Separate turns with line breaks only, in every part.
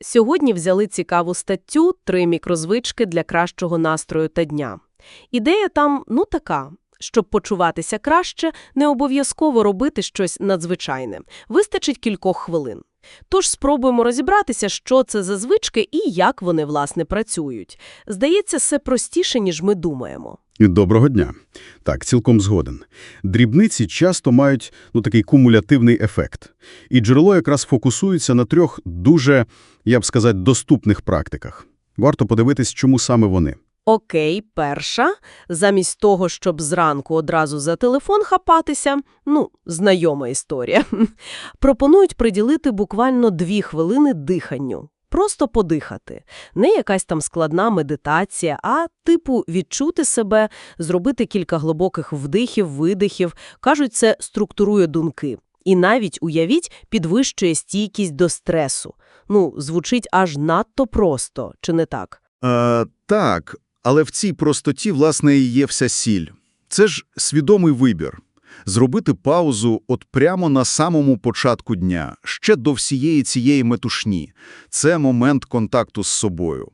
Сьогодні взяли цікаву статтю «Три мікрозвички для кращого настрою та дня». Ідея там, ну, така. Щоб почуватися краще, не обов'язково робити щось надзвичайне. Вистачить кількох хвилин. Тож спробуємо розібратися, що це за звички і як вони, власне, працюють. Здається, все простіше, ніж ми думаємо.
Доброго дня. Так, цілком згоден. Дрібниці часто мають ну, такий кумулятивний ефект. І джерело якраз фокусується на трьох дуже, я б сказати, доступних практиках. Варто подивитись, чому саме вони.
Окей, перша. Замість того, щоб зранку одразу за телефон хапатися, ну, знайома історія, пропонують приділити буквально дві хвилини диханню. Просто подихати. Не якась там складна медитація, а типу відчути себе, зробити кілька глибоких вдихів, видихів. Кажуть, це структурує думки. І навіть, уявіть, підвищує стійкість до стресу. Ну, звучить аж надто просто, чи не так?
Е, так, але в цій простоті, власне, і є вся сіль. Це ж свідомий вибір. Зробити паузу от прямо на самому початку дня, ще до всієї цієї метушні. Це момент контакту з собою.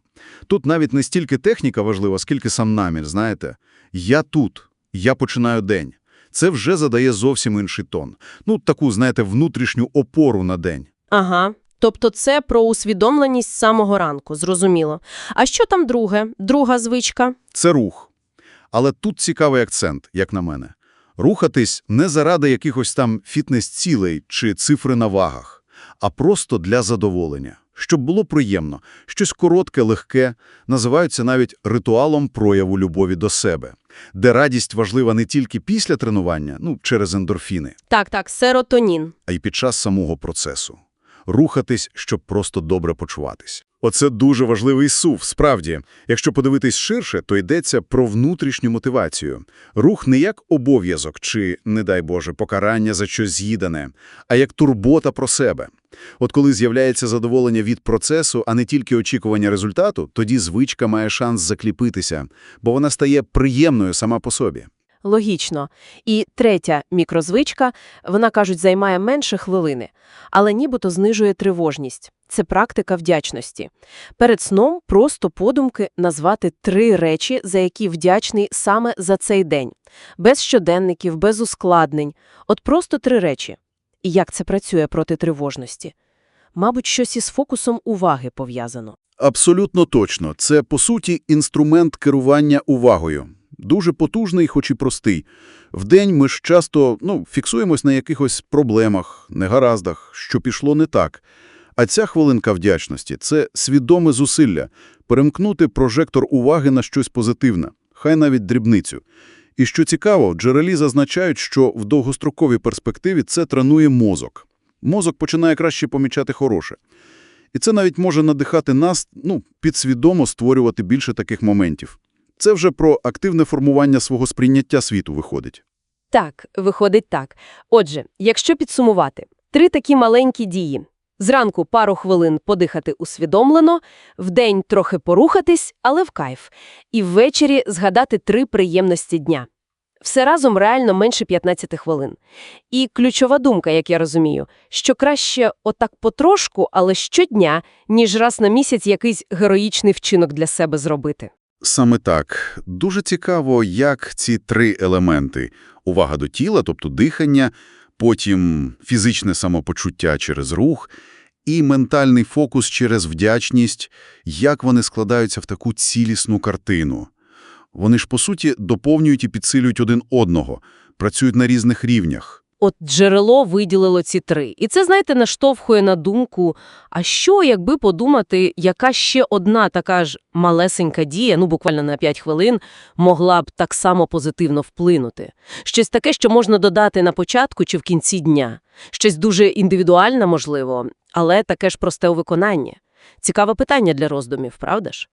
Тут навіть не стільки техніка важлива, скільки сам намір, знаєте. Я тут, я починаю день. Це вже задає зовсім інший тон. Ну, таку, знаєте, внутрішню опору на день.
Ага. Тобто це про усвідомленість з самого ранку, зрозуміло. А що там друге? Друга звичка?
Це рух. Але тут цікавий акцент, як на мене. Рухатись не заради якихось там фітнес-цілей чи цифри на вагах, а просто для задоволення. Щоб було приємно, щось коротке, легке, називаються навіть ритуалом прояву любові до себе, де радість важлива не тільки після тренування, ну, через ендорфіни,
Так, так, серотонін.
а й під час самого процесу. Рухатись, щоб просто добре почуватись. Оце дуже важливий сув, справді. Якщо подивитись ширше, то йдеться про внутрішню мотивацію. Рух не як обов'язок чи, не дай Боже, покарання за щось з'їдане, а як турбота про себе. От коли з'являється задоволення від процесу, а не тільки очікування результату, тоді звичка має шанс закліпитися, бо вона стає приємною сама по собі.
Логічно. І третя мікрозвичка, вона, кажуть, займає менше хвилини, але нібито знижує тривожність. Це практика вдячності. Перед сном просто подумки назвати три речі, за які вдячний саме за цей день. Без щоденників, без ускладнень. От просто три речі. І як це працює проти тривожності? Мабуть, щось із фокусом уваги пов'язано.
Абсолютно точно. Це, по суті, інструмент керування увагою. Дуже потужний, хоч і простий. Вдень ми ж часто ну, фіксуємось на якихось проблемах, негараздах, що пішло не так. А ця хвилинка вдячності – це свідоме зусилля – перемкнути прожектор уваги на щось позитивне, хай навіть дрібницю. І що цікаво, джерелі зазначають, що в довгостроковій перспективі це тренує мозок. Мозок починає краще помічати хороше. І це навіть може надихати нас, ну, підсвідомо створювати більше таких моментів. Це вже про активне формування свого сприйняття світу виходить.
Так, виходить так. Отже, якщо підсумувати, три такі маленькі дії. Зранку пару хвилин подихати усвідомлено, вдень трохи порухатись, але в кайф. І ввечері згадати три приємності дня. Все разом реально менше 15 хвилин. І ключова думка, як я розумію, що краще отак потрошку, але щодня, ніж раз на місяць якийсь героїчний вчинок для себе зробити.
Саме так. Дуже цікаво, як ці три елементи – увага до тіла, тобто дихання, потім фізичне самопочуття через рух і ментальний фокус через вдячність, як вони складаються в таку цілісну картину. Вони ж, по суті, доповнюють і підсилюють один одного, працюють на різних рівнях.
От джерело виділило ці три. І це, знаєте, наштовхує на думку, а що, якби подумати, яка ще одна така ж малесенька дія, ну буквально на 5 хвилин, могла б так само позитивно вплинути? Щось таке, що можна додати на початку чи в кінці дня. Щось дуже індивідуальне, можливо, але таке ж просте у виконанні. Цікаве питання для роздумів, правда ж?